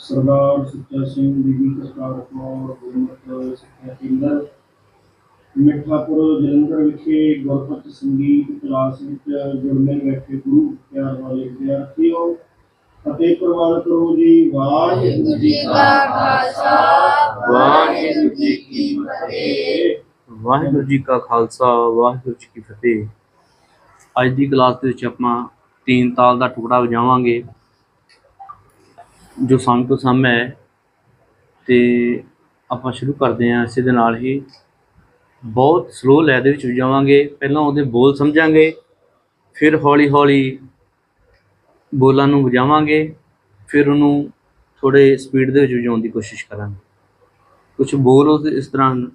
ਸਰਦਾਰ ਸੁੱਚਾ ਸਿੰਘ ਬੀਬੀ ਕਰਤਾਰ ਕੌਰ ਗੁਰਮਤਿ ਸਿੱਖਿਆ ਕੇਂਦਰ ਮਿੱਠਾਪੁਰ ਜਲੰਧਰ ਵਿਖੇ ਗੁਰਮਤਿ ਸੰਗੀਤ ਕਲਾਸ ਵਿੱਚ ਜੁੜਨੇ ਬੈਠੇ ਗੁਰੂ ਪਿਆਰ ਵਾਲੇ ਵਿਦਿਆਰਥੀਓ ਅਤੇ ਪ੍ਰਵਾਨ ਕਰੋ ਜੀ ਵਾਹਿਗੁਰੂ ਜੀ ਕਾ ਖਾਲਸਾ। ਵਾਹਿਗੁਰੂ ਜੀ ਕੀ ਫਤਿਹ। ਵਾਹਿਗੁਰੂ ਜੀ ਕਾ ਖਾਲਸਾ ਵਾਹਿਗੁਰੂ ਜੀ ਕੀ ਫਤਿਹ। ਅੱਜ ਦੀ ਕਲਾਸ ਦੇ ਵਿੱਚ ਆਪਾਂ ਤੀਨ ਤਾਲ ਦਾ ਟੁਕੜਾ ਵਜਾਵਾਂਗੇ। ਜੋ ਸਮ ਤੋਂ ਸਮ ਹੈ ਤੇ ਆਪਾਂ ਸ਼ੁਰੂ ਕਰਦੇ ਹਾਂ ਇਸੇ ਦੇ ਨਾਲ ਹੀ। ਬਹੁਤ ਸਲੋ ਲੈ ਦੇ ਵਿੱਚ ਵਜਾਵਾਂਗੇ ਪਹਿਲਾਂ ਉਹਦੇ ਬੋਲ ਸਮਝਾਂਗੇ, ਫਿਰ ਹੌਲੀ ਹੌਲੀ ਬੋਲਾਂ ਨੂੰ ਵਜਾਵਾਂਗੇ, ਫਿਰ ਉਹਨੂੰ ਥੋੜੇ ਸਪੀਡ ਦੇ ਵਿੱਚ ਵਜਾਉਣ ਦੀ ਕੋਸ਼ਿਸ਼ ਕਰਾਂਗੇ। ਕੁਝ ਬੋਲ ਉਸ ਇਸ ਤਰ੍ਹਾਂ ਹਨ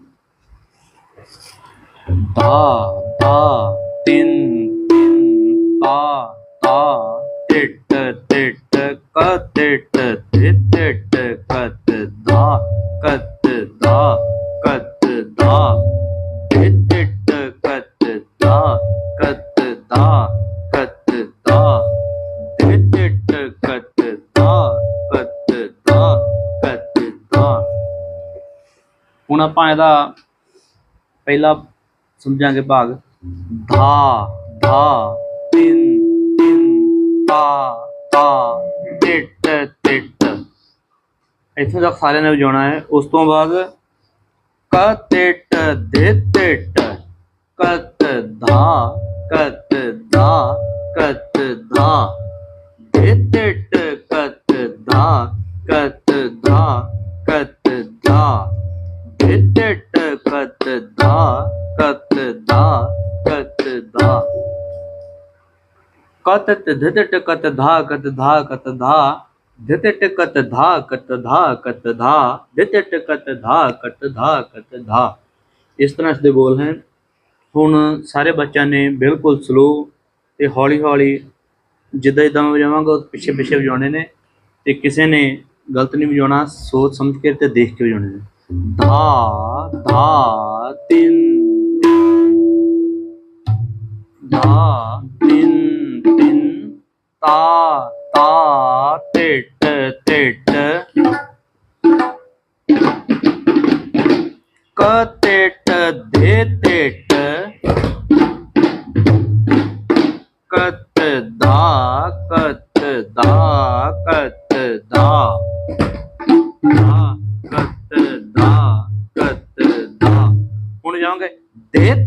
ਦਾ ਦਾ, ਤਿੰਨ ਤਿੰਨ ਤਾ ਤਾ ਟਿਟ ਟਿਟ। ਕ ਟਿਟ ਟਿਟ ਟਿਟ ਕਤ ਦਾ ਕਤ ਦਾ ਕਤ ਦਾ ਟਿਟ ਟਿਟ ਕਤ ਦਾ ਕਤ ਦਾ ਕਤ ਦਾ ਟਿਟ ਟਿਟ ਕਤ ਦਾ ਕਤ ਦਾ ਕਤ ਦਾ ਹੁਣ ਆਪਾਂ ਇਹਦਾ ਪਹਿਲਾ ਸਮਝਾਂਗੇ ਭਾਗ ਧਾ ਧਾ ਤਿੰਨ ਤਿੰਨ ਤਾ ਤਾ ਟਿਟ ਟਿਟ ਇੱਥੋਂ ਤੱਕ ਸਾਰਿਆਂ ਨੇ ਵਜਾਉਣਾ ਹੈ ਉਸ ਤੋਂ ਬਾਅਦ ਕ ਟਿਟ ਦੇ ਟਿਟ ਕਤ ਧਾ ਕਤ ਧਾ ਕਤ ਧਾ ਦੇ ਟਿਟ ਕਤ ਧਾ ਕਤ ਧਾ ਕਤ ਧਾ ਟਿਟ ਕਤ ਦਾ ਕਤ ਦਾ ਕਤ ਦਾ ਕਤ ਧਿਟ ਕਤ ਧਾ ਕਤ ਧਾ ਕਤ ਧਾ ਧਿਟ ਕਤ ਧਾ, ਕਤ ਧਾ ਕਤ ਧਾ ਧਿਟ ਕਤ ਧਾ ਕਤ ਧਾ ਕਤ ਧਾ। ਇਸ ਤਰ੍ਹਾਂ ਇਸ ਦੇ ਬੋਲ ਹਨ ਹੁਣ ਸਾਰੇ ਬੱਚਿਆਂ ਨੇ ਬਿਲਕੁਲ ਸਲੋ ਤੇ ਹੌਲੀ ਹੌਲੀ ਜਿੱਦਾਂ ਜਿੱਦਾਂ ਮੈਂ ਵਜਾਵਾਂਗਾ ਪਿੱਛੇ ਪਿੱਛੇ ਵਜਾਉਣੇ ਨੇ ਤੇ ਕਿਸੇ ਨੇ ਗਲਤ ਨਹੀਂ ਵਜਾਉਣਾ, ਸੋਚ ਸਮਝ ਕੇ ਤੇ ਦੇਖ ਕੇ ਵਜਾਉਣੇ ਨੇ। ਧਾ ਧਾ ਤਿੰਨ। ਧਾ, ਤਿੰਨ ਤਿੰਨ। ਤਾ ਤਾ ਟਿਟ ਟਿਟ ਕ ਟਿਟ ਦੇ ਟਿਟ ਕਤ ਦਾ ਕਤ ਦਾ ਕਤ ਦਾ। ਕਤ ਦਾ ਕਤ ਦਾ। ਹੁਣ ਜਾਵਾਂਗੇ ਦੇ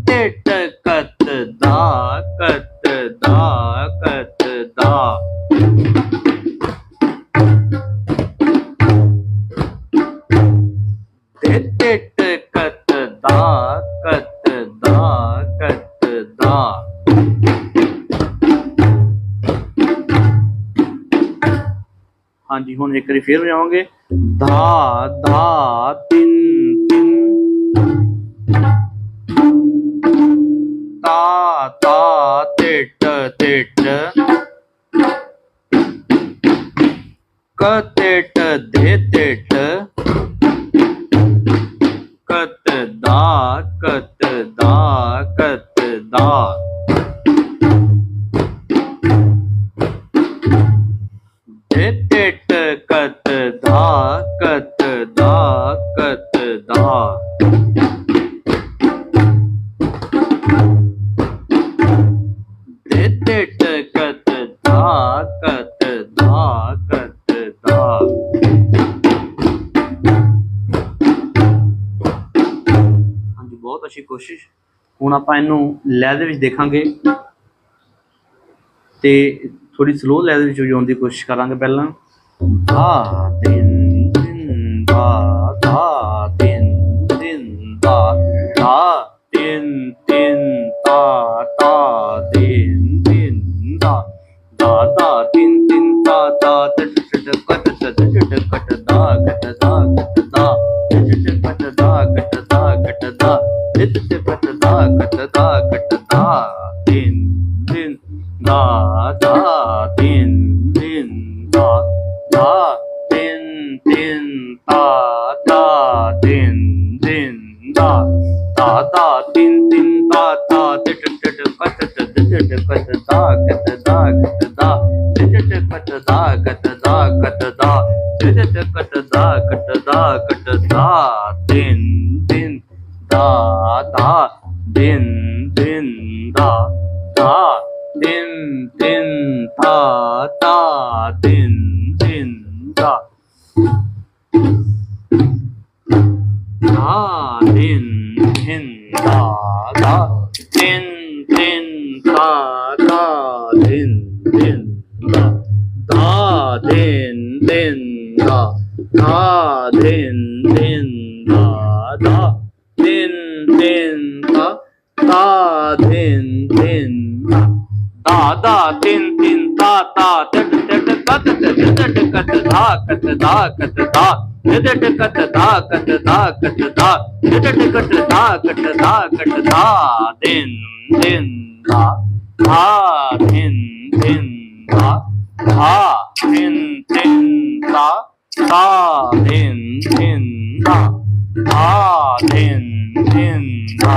ਹੁਣ ਇੱਕ ਵਾਰੀ ਫੇਰ ਵਜਾਵਾਂਗੇ। ਧਾ ਧਾ, ਤਿੰਨ ਤਿੰਨ। ਤਾ ਤਾ ਟਿਟ ਟਿਟ ਕ ਦੇ ਟਿਟ ਕਤ ਦਾ ਕਤ ਹਾਂਜੀ ਕੋਸ਼ਿਸ਼ ਹੁਣ ਆਪਾਂ ਇਹਨੂੰ ਲੈਅ ਦੇ ਵਿੱਚ ਦੇਖਾਂਗੇ ਤੇ ਥੋੜੀ ਸਲੋ ਲੈਵਲ ਵਿੱਚ ਵਜਾਉਣ ਦੀ ਕੋਸ਼ਿਸ਼ ਕਰਾਂਗੇ ਪਹਿਲਾਂ। ਧਾ ਤਿੰਨ ਤਿੰਨ ਧਾ ਧਾ ਤਿੰਨ ਤਿੰਨ ਧਾ ਧਾ ਤਿੰਨ ਤਿੰਨ ਧਾ ਧਾ ਤਿੰਨ ਤਿੰਨ ਧਾ ਧਾ ਧਾ দিন দিন দা দা দিন দিন দা দা দিন দিন দা দা দিন দিন দা দা দা দিন দিন দা দা টিট টিট কত টিট কত দা কত দা কত দা টিট কত দা কত দা কত দা টিট কত দা কত দা কত দা দিন দিন da da din din da థా తిన్ తిన్ థా తా తిన్ తిన్ థా థా తిన్ తిన్ థా థా తిన్ తిన్ థా థా తిన్ తిన్ థా ధా తిన్ తిన్ థా ధా తిన్ తిన్ థా ధా తిన్ తిన్ థా థా తిన్ తిన్ దాదా తిన్ తిన్ తా తా తెట్ తెట్ కత్ తెట్ తెట్ కత్ దా కత్ దా కత్ దా తెట్ కత్ దా కత్ దా కత్ దా తెట్ కత్ దా కత్ దా కత్ దా దిన్ దిన్ దా ధా ధిన్ ధిన్ దా ధా ధిన్ ధిన్ దా తా ధిన్ ధిన్ దా ధా ధిన్ ధిన్ దా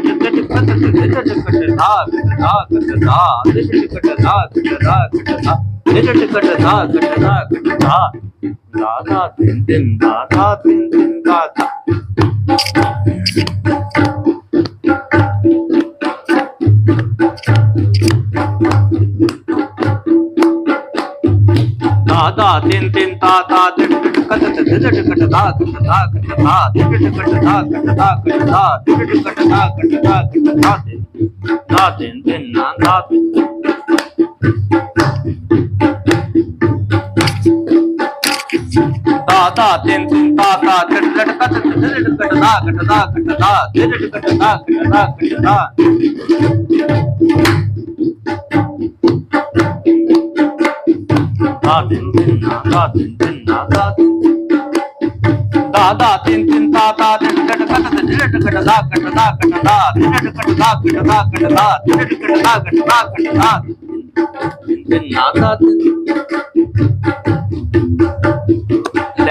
दा दा दिन दिन दा दा दिन दिन दा दा दा तिन तिन ता ता तिन कट त त त कट दा कट दा कट दा तिन कट कट दा कट दा कट दा तिन कट कट दा कट दा कट दा तिन दा तिन तिन ना दा तिन दा दा तिन तिन दा दा कट कट कट त त कट दा कट दा कट दा तिन कट दा कट दा कट दा ਧਦਾ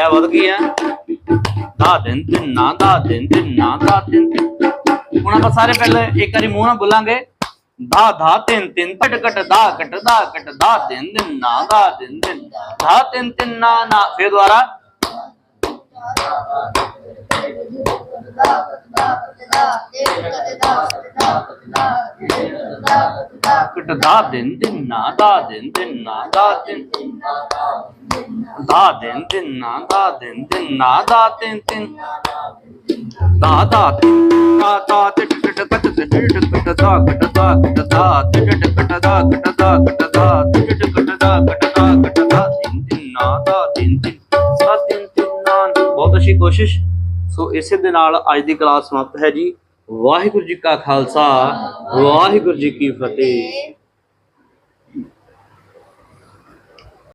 ਵਧ ਗਈ ਹੁਣ ਤਾਂ ਸਾਰੇ ਪਹਿਲਾਂ ਇੱਕ ਵਾਰੀ ਮੂੰਹ ਨਾਲ ਬੋਲਾਂਗੇ ਦਾ ਧਾ ਤਿੰਨ ਤਿੰਨ ਕਟ ਕਟ ਦਾ ਕਟ ਦਾ ਕਟ ਦਾ ਦਿਨ ਦਿਨ ਨਾ ਦਾ ਦਿਨ ਦਿਨ ਧਾ ਤਿੰਨ ਤਿੰਨ ਨਾ ਨਾ ਫੇਰ ਦੁਬਾਰਾ ਕਟ ਦਾ ਦਿਨ ਦਿਨ ਨਾ ਦਾ ਦਿਨ ਦਿਨ ਨਾ ਦਾ ਦਿਨ ਦਾ ਦਿਨ ਦਿਨ ਨਾ ਦਾ ਦਿਨ ਦਿਨ ਨਾ ਦਾ ਤਿੰਨ ਤਿੰਨ ਦਾ ਦਾ ਤਾ ਤਾ ਟਿਟ ਟਿਟ ਕਟ ਟਿਟ ਟਿਟ ਕਟ ਕਟ ਦਾ ਕਟ ਦਾ ਟਿਟ ਕਟ ਦਾ ਕਟ ਦਾ ਕਟ ਦਾ ਟਿਟ ਕਟ ਦਾ ਕਟ ਦਾ ਕਟ ਦਾ ਦਿਨ ਦਿਨ ਨਾ ਦਾ ਤਿੰਨ ਤਿੰਨ ਦਾ। ਦਿਨ ਦਿਨ ਨਾ ਬਹੁਤ ਅੱਛੀ ਕੋਸ਼ਿਸ਼। ਸੋ ਇਸੇ ਦੇ ਨਾਲ ਅੱਜ ਦੀ ਕਲਾਸ ਸਮਾਪਤ ਹੈ ਜੀ। ਵਾਹਿਗੁਰੂ ਜੀ ਕਾ ਖਾਲਸਾ, ਵਾਹਿਗੁਰੂ ਜੀ ਕੀ ਫਤਿਹ।